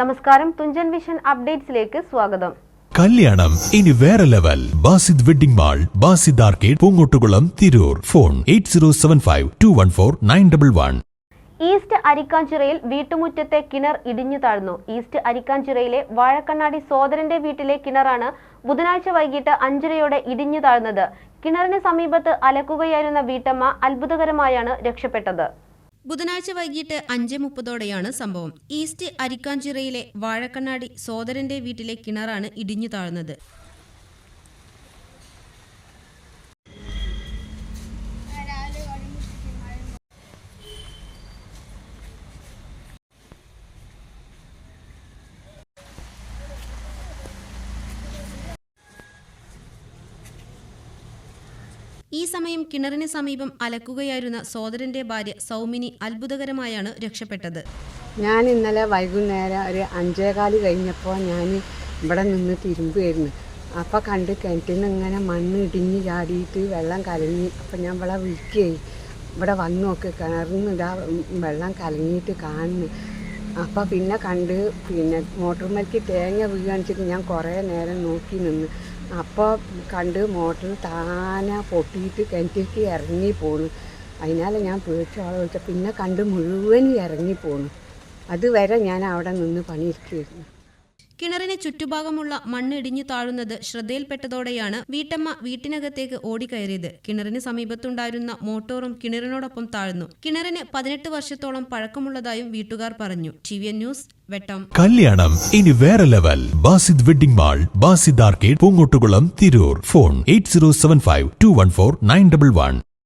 നമസ്കാരം തുഞ്ചൻ വിഷൻ അപ്ഡേറ്റ്സിലേക്ക് സ്വാഗതം. കല്യാണം ഇനി വേറെ level. Basid wedding mall Basid arcade Poongottukulam Tirur. Phone eight zero seven five two one four nine double one. East അരിക്കാഞ്ചിറയിൽ വീട്ടുമുറ്റത്തെ കിണർ ഇടിഞ്ഞു താഴ്ന്നു. ഈസ്റ്റ് അരിക്കാഞ്ചിറയിലെ വാഴക്കണ്ണാടി സോദരന്റെ വീട്ടിലെ കിണറാണ് ബുധനാഴ്ച വൈകിട്ട് അഞ്ചരയോടെ ഇടിഞ്ഞു താഴ്ന്നത്. കിണറിന് സമീപത്ത് അലക്കുകയായിരുന്ന വീട്ടമ്മ അത്ഭുതകരമായാണ് രക്ഷപ്പെട്ടത്. ബുധനാഴ്ച വൈകിട്ട് അഞ്ച് മുപ്പതോടെയാണ് സംഭവം. ഈസ്റ്റ് അരിക്കാഞ്ചിറയിലെ വാഴക്കണ്ണാടി സോദരന്റെ വീട്ടിലെ കിണറാണ് ഇടിഞ്ഞു താഴ്ന്നത്. ഈ സമയം കിണറിന് സമീപം അലക്കുകയായിരുന്ന സോദരന്റെ ഭാര്യ സൗമിനി അത്ഭുതകരമായാണ് രക്ഷപ്പെട്ടത്. ഞാൻ ഇന്നലെ വൈകുന്നേരം ഒരു അഞ്ചേകാൽ കഴിഞ്ഞപ്പോൾ ഞാൻ ഇവിടെ നിന്ന് തിരുമ്പുമായിരുന്നു അപ്പോൾ കണ്ട് കിണറ്റിൽ നിന്ന് ഇങ്ങനെ മണ്ണ് ഇടിഞ്ഞ് ചാടിയിട്ട് വെള്ളം കലങ്ങി. അപ്പോൾ ഞാൻ ഇവിടെ വിളിക്കുകയായി. ഇവിടെ വന്ന് നോക്ക് കിണറിന്ന് ഇതാ വെള്ളം കലങ്ങിയിട്ട് കാണുന്നു. അപ്പോൾ പിന്നെ കണ്ട് പിന്നെ മോട്ടർമേലേക്ക് തേങ്ങ വീണിച്ചിട്ട് ഞാൻ കുറേ നേരം നോക്കി നിന്ന്. അപ്പോൾ കണ്ട് മോട്ടർ താനെ പൊട്ടിയിട്ട് കിണറ്റിലേക്ക് ഇറങ്ങി പോണു. അതിനാൽ ഞാൻ പേടിച്ച ആളെ വിളിച്ച പിന്നെ കണ്ട് മുഴുവൻ ഇറങ്ങി പോണു. അതുവരെ ഞാൻ അവിടെ നിന്ന് പണിയിരിക്കുകയായിരുന്നു കിണറിന് ചുറ്റുഭാഗമുള്ള മണ്ണ് ഇടിഞ്ഞു താഴുന്നത് ശ്രദ്ധയിൽപ്പെട്ടതോടെയാണ് വീട്ടമ്മ വീട്ടിനകത്തേക്ക് ഓടിക്കയറിയത്. കിണറിന് സമീപത്തുണ്ടായിരുന്ന മോട്ടോറും കിണറിനോടൊപ്പം താഴ്ന്നു. കിണറിന് പതിനെട്ട് വർഷത്തോളം പഴക്കമുള്ളതായും വീട്ടുകാർ പറഞ്ഞു. T V news Vettam. കല്യാണം ഇനി വേറെ level. Basid wedding mall Basid arcade Poongottukulam Tirur. Phone eight zero seven five two one four nine double one.